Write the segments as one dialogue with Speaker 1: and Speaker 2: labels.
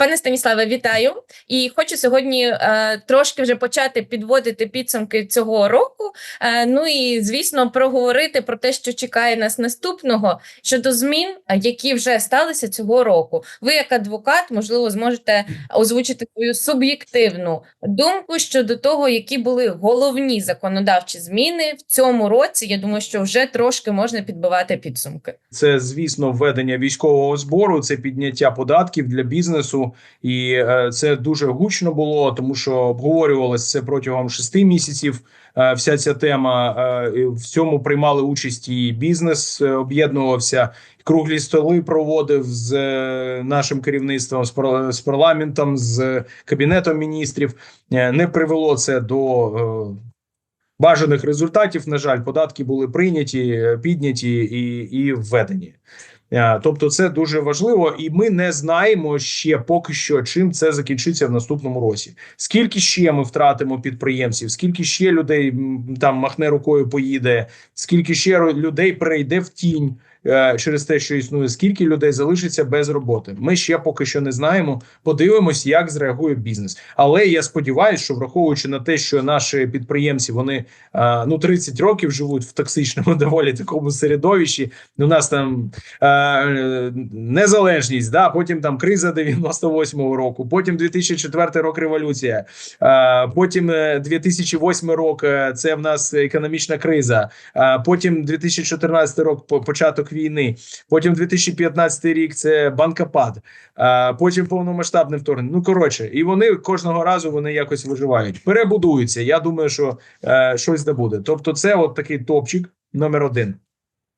Speaker 1: Пане Станіславе, вітаю! І хочу сьогодні е, трошки вже почати підводити підсумки цього року. Е, ну і звісно, проговорити про те, що чекає нас наступного щодо змін, е, які вже сталися цього року. Ви, як адвокат, можливо, зможете озвучити свою суб'єктивну думку щодо того, які були головні законодавчі зміни в цьому році. Я думаю, що вже трошки можна підбивати підсумки.
Speaker 2: Це звісно введення військового збору, це підняття податків для бізнесу, і е, це дуже гучно було, тому що обговорювалося це протягом шести місяців. е, Вся ця тема е, в цьому приймали участь і бізнес об'єднувався. Круглі столи проводив з нашим керівництвом, з пар- з парламентом, з кабінетом міністрів. Не привело це до бажаних результатів. На жаль, податки були прийняті, підняті і, і введені. Е, Тобто, це дуже важливо, і ми не знаємо ще поки що, чим це закінчиться в наступному році. Скільки ще ми втратимо підприємців, скільки ще людей там махне рукою поїде, скільки ще людей перейде в тінь через те, що існує, скільки людей залишиться без роботи. Ми ще поки що не знаємо. Подивимось, як зреагує бізнес. Але я сподіваюся, що враховуючи на те, що наші підприємці вони е, ну 30 років живуть в токсичному доволі такому середовищі. У нас там е, незалежність, да, потім там криза 98-го року, потім 2004 рок революція, е, потім е, 2008 рок е, це в нас економічна криза, е, потім 2014 рок по- війни, потім 2015 рік це банкопад, потім повномасштабне вторгнення. Ну коротше, і вони кожного разу вони якось виживають, перебудуються. Я думаю, що е, щось не буде. Тобто, це от такий топчик номер один.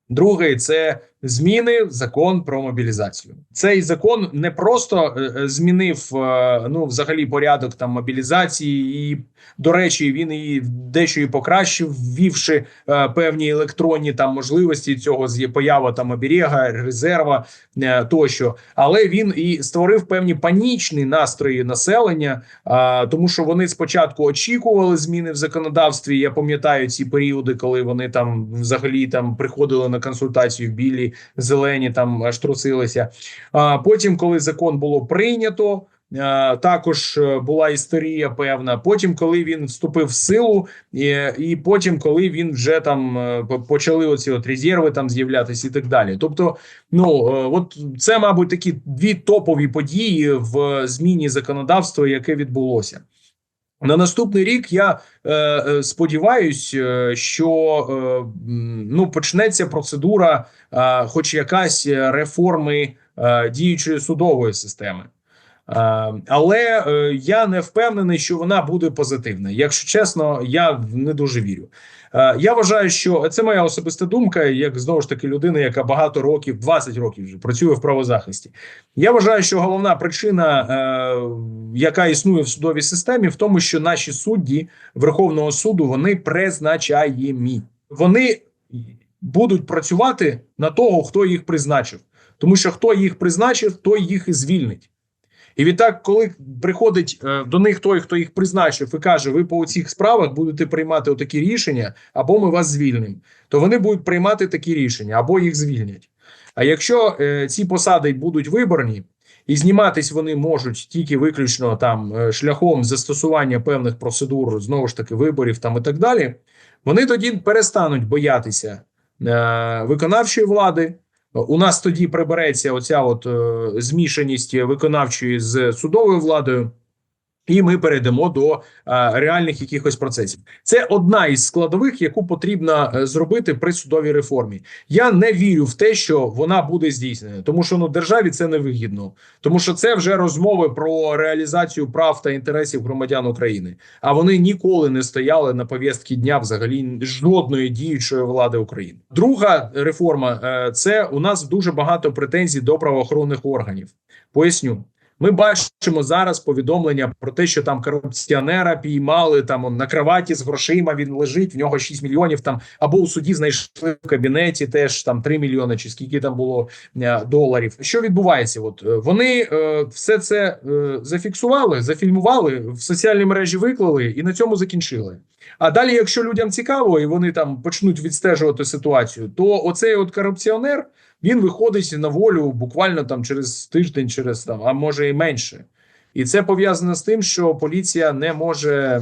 Speaker 2: Другий це зміни в закон про мобілізацію. Цей закон не просто е, е, змінив е, ну взагалі порядок там мобілізації, і до речі, він і дещо і покращив, ввівши е, певні електронні там можливості цього з поява там оберіга, резерва е, тощо. Але він і створив певні панічні настрої населення, а, тому що вони спочатку очікували зміни в законодавстві. Я пам'ятаю ці періоди, коли вони там взагалі там приходили на консультацію в білі, зелені, там аж трусилися. А потім, коли закон було прийнято. Також е, була історія певна. Потім, коли він вступив в силу, і, і потім, коли він вже там е, почали оці от резерви там з'являтися і так далі. Тобто, ну е, от це, мабуть, такі дві топові події в зміні законодавства, яке відбулося. На наступний рік я е, е, сподіваюсь, е, що е, ну почнеться процедура, е, хоч якась реформи е, діючої судової системи. Е, але я не впевнений, що вона буде позитивна. Якщо чесно, я не дуже вірю. Е, я вважаю, що це моя особиста думка, як знову ж таки людина, яка багато років, 20 років вже працює в правозахисті. Я вважаю, що головна причина, е, яка існує в судовій системі, в тому, що наші судді Верховного суду вони призначаємі. Вони будуть працювати на того, хто їх призначив, тому що хто їх призначив, той їх і звільнить. І відтак, коли приходить е, до них той, хто їх призначив, і каже: ви по цих справах будете приймати отакі рішення, або ми вас звільнимо, то вони будуть приймати такі рішення, або їх звільнять. А якщо е, ці посади будуть виборні, і зніматись вони можуть тільки виключно там е, шляхом застосування певних процедур, знову ж таки, виборів там і так далі, вони тоді перестануть боятися е, виконавчої влади. У нас тоді прибереться оця от е, змішаність виконавчої з судовою владою. І ми перейдемо до е, реальних якихось процесів. Це одна із складових, яку потрібно е, зробити при судовій реформі. Я не вірю в те, що вона буде здійснена, тому що ну державі це не вигідно, тому що це вже розмови про реалізацію прав та інтересів громадян України. А вони ніколи не стояли на повістки дня взагалі жодної діючої влади України. Друга реформа е, це у нас дуже багато претензій до правоохоронних органів. Поясню. Ми бачимо зараз повідомлення про те, що там корупціонера піймали там он, на кроваті з грошима. Він лежить, в нього 6 мільйонів там, або у суді знайшли в кабінеті теж там 3 мільйони, чи скільки там було е, доларів. Що відбувається? От е, вони е, все це е, зафіксували, зафільмували, в соціальні мережі виклали і на цьому закінчили. А далі, якщо людям цікаво, і вони там почнуть відстежувати ситуацію, то оцей от корупціонер він виходить на волю буквально там через тиждень, через там, а може і менше. І це пов'язано з тим, що поліція не може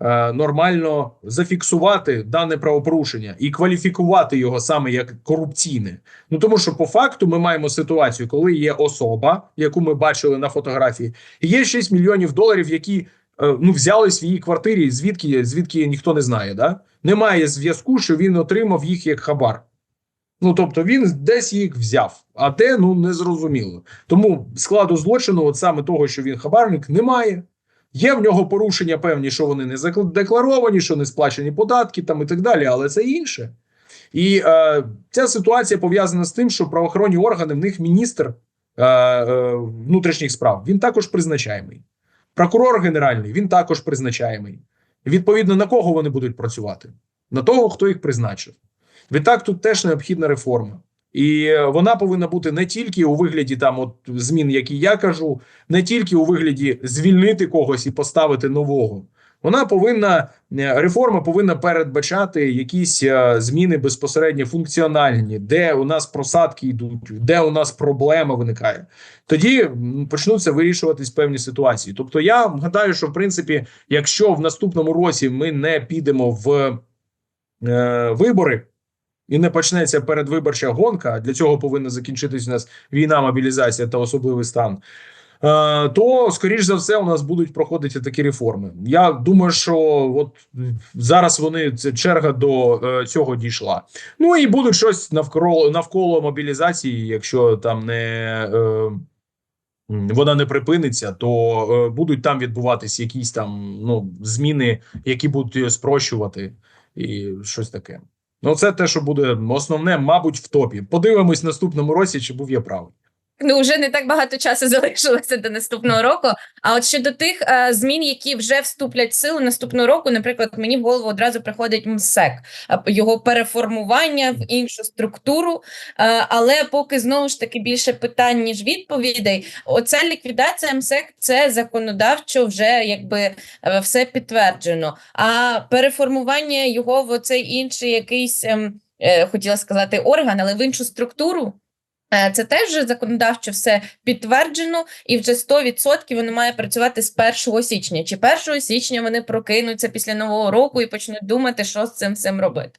Speaker 2: е, нормально зафіксувати дане правопорушення і кваліфікувати його саме як корупційне. Ну тому що по факту ми маємо ситуацію, коли є особа, яку ми бачили на фотографії, і є 6 мільйонів доларів, які е, ну взяли в її квартирі, звідки звідки ніхто не знає. Да? Немає зв'язку, що він отримав їх як хабар. Ну тобто він десь їх взяв, а де ну не зрозуміло. Тому складу злочину, от саме того, що він хабарник, немає. Є в нього порушення певні, що вони не задекларовані, що не сплачені податки там і так далі, але це інше. І е, ця ситуація пов'язана з тим, що правоохоронні органи в них міністр е, е, внутрішніх справ він також призначаємий. Прокурор генеральний він також призначаємий. Відповідно, на кого вони будуть працювати? На того, хто їх призначив. Відтак, тут теж необхідна реформа. І е, вона повинна бути не тільки у вигляді там от змін, які я кажу, не тільки у вигляді звільнити когось і поставити нового. Вона повинна е, реформа повинна передбачати якісь е, зміни безпосередньо функціональні, де у нас просадки йдуть, де у нас проблема виникає. Тоді почнуться вирішуватись певні ситуації. Тобто, я гадаю, що в принципі, якщо в наступному році ми не підемо в е, вибори. І не почнеться передвиборча гонка. Для цього повинна закінчитись у нас війна, мобілізація та особливий стан. Е, То, скоріш за все, у нас будуть проходити такі реформи. Я думаю, що от зараз вони це черга до е, цього дійшла. Ну і будуть щось навколо навколо мобілізації, якщо там не е, вона не припиниться, то е, будуть там відбуватись якісь там ну зміни, які будуть спрощувати і щось таке. Ну, це те, що буде основне, мабуть, в топі. Подивимось в наступному році, чи був я правий.
Speaker 1: Ну, вже не так багато часу залишилося до наступного року. А от щодо тих е, змін, які вже вступлять в силу наступного року, наприклад, мені в голову одразу приходить МСЕК, е, його переформування в іншу структуру. Е, але поки знову ж таки більше питань ніж відповідей. Оця ліквідація МСЕК це законодавчо вже якби е, все підтверджено. А переформування його в оцей інший якийсь ем, е, хотіла сказати орган, але в іншу структуру. Е, Це теж законодавчо все підтверджено, і вже 100% воно має працювати з 1 січня. Чи 1 січня вони прокинуться після нового року і почнуть думати, що з цим всім робити?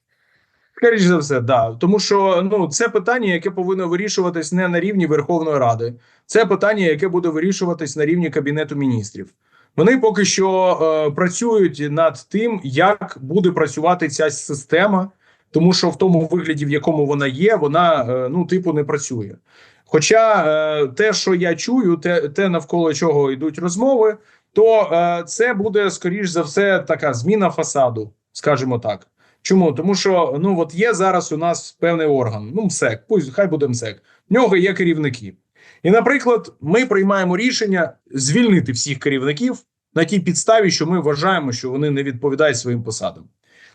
Speaker 2: Скоріше за все, да. Тому що ну це питання, яке повинно вирішуватись не на рівні Верховної Ради, це питання, яке буде вирішуватись на рівні Кабінету міністрів. Вони поки що е, працюють над тим, як буде працювати ця система, тому що в тому вигляді, в якому вона є, вона е, ну типу не працює. Хоча е, те, що я чую, те, те навколо чого йдуть розмови, то е, це буде скоріш за все така зміна фасаду, скажімо так. Чому? Тому що ну от є зараз у нас певний орган, ну МСЕК, пусть хай буде МСЕК. В нього є керівники. І, наприклад, ми приймаємо рішення звільнити всіх керівників на тій підставі, що ми вважаємо, що вони не відповідають своїм посадам.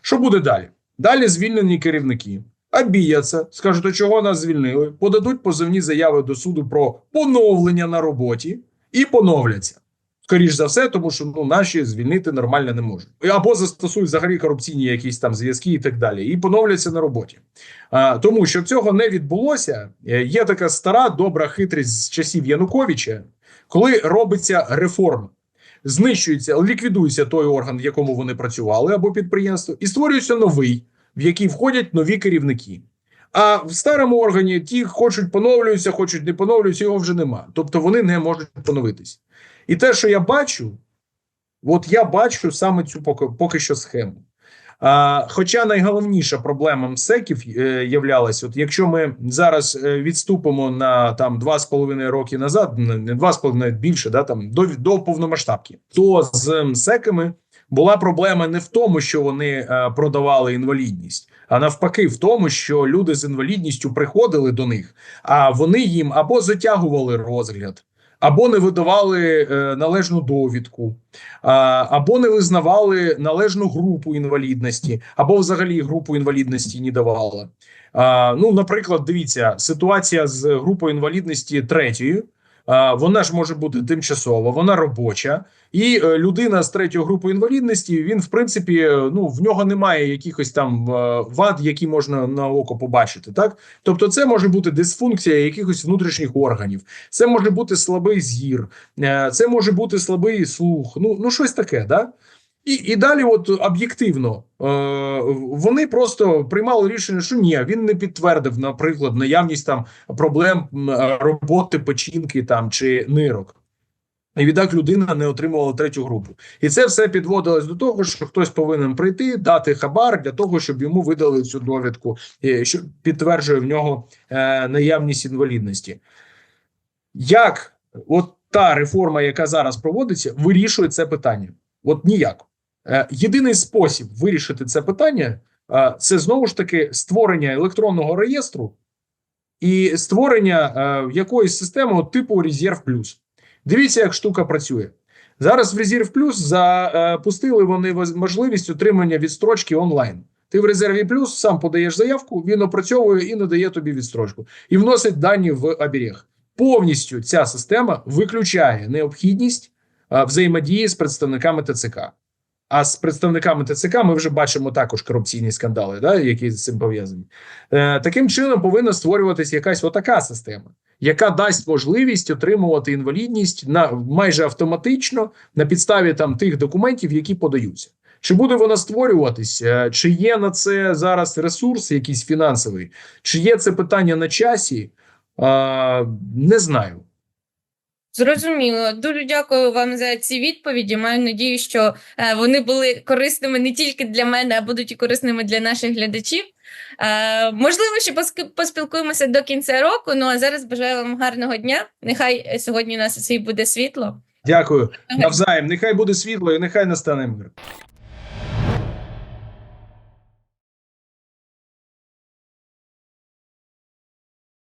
Speaker 2: Що буде далі? Далі звільнені керівники обіяться, скажуть, а чого нас звільнили, подадуть позовні заяви до суду про поновлення на роботі і поновляться. Скоріш за все, тому що ну наші звільнити нормально не можуть, або застосують взагалі корупційні якісь там зв'язки і так далі, і поновляться на роботі. А, тому щоб цього не відбулося, е, є така стара добра хитрість з часів Януковича, коли робиться реформа. Знищується, ліквідується той орган, в якому вони працювали, або підприємство, і створюється новий, в який входять нові керівники. А в старому органі ті хочуть поновлюються, хочуть не поновлюються, його вже нема. Тобто вони не можуть поновитись. І те, що я бачу, от я бачу саме цю поки, поки що схему. Хоча найголовніша проблема МСЕКів е, являлась, от якщо ми зараз е, відступимо на там два з половиною роки назад, не не два з половиною більше, да там до, до повномасштабки, то з МСЕКами була проблема не в тому, що вони е, продавали інвалідність, а навпаки, в тому, що люди з інвалідністю приходили до них, а вони їм або затягували розгляд, або не видавали е, належну довідку, або не визнавали належну групу інвалідності, або взагалі групу інвалідності не давали. Ну, наприклад, дивіться, ситуація з групою інвалідності третьої. Вона ж може бути тимчасова, вона робоча, і е, людина з третьої групи інвалідності він, в принципі, е, ну в нього немає якихось там е, вад, які можна на око побачити. Так, тобто, це може бути дисфункція якихось внутрішніх органів, це може бути слабий зір, це може бути слабий слух. Ну, ну щось таке, да. І, і далі, от об'єктивно, е, вони просто приймали рішення, що ні, він не підтвердив, наприклад, наявність там проблем е, роботи печінки там чи нирок. І відтак людина не отримувала третю групу. І це все підводилось до того, що хтось повинен прийти, дати хабар для того, щоб йому видали цю довідку, е, що підтверджує в нього е, наявність інвалідності. Як от та реформа, яка зараз проводиться, вирішує це питання? От ніяк. Е, Єдиний спосіб вирішити це питання е, це знову ж таки створення електронного реєстру і створення е, якоїсь системи типу Резерв Плюс. Дивіться, як штука працює. Зараз в Резерв Плюс запустили вони можливість отримання відстрочки онлайн. Ти в резерві плюс сам подаєш заявку, він опрацьовує і надає тобі відстрочку, і вносить дані в оберіг. Повністю ця система виключає необхідність взаємодії з представниками ТЦК. А з представниками ТЦК ми вже бачимо також корупційні скандали, да, які з цим пов'язані. Е, таким чином повинна створюватись якась отака система, яка дасть можливість отримувати інвалідність на майже автоматично на підставі там тих документів, які подаються. Чи буде вона створюватись? Е, Чи є на це зараз ресурс, якийсь фінансовий, чи є це питання на часі? Е, не знаю.
Speaker 1: Зрозуміло. Дуже дякую вам за ці відповіді. Маю надію, що е, вони були корисними не тільки для мене, а будуть і корисними для наших глядачів. Е, можливо, ще поспілкуємося до кінця року. Ну а зараз бажаю вам гарного дня. Нехай сьогодні у нас усіх буде світло.
Speaker 2: Дякую навзаєм. Нехай буде світло і нехай настане мир.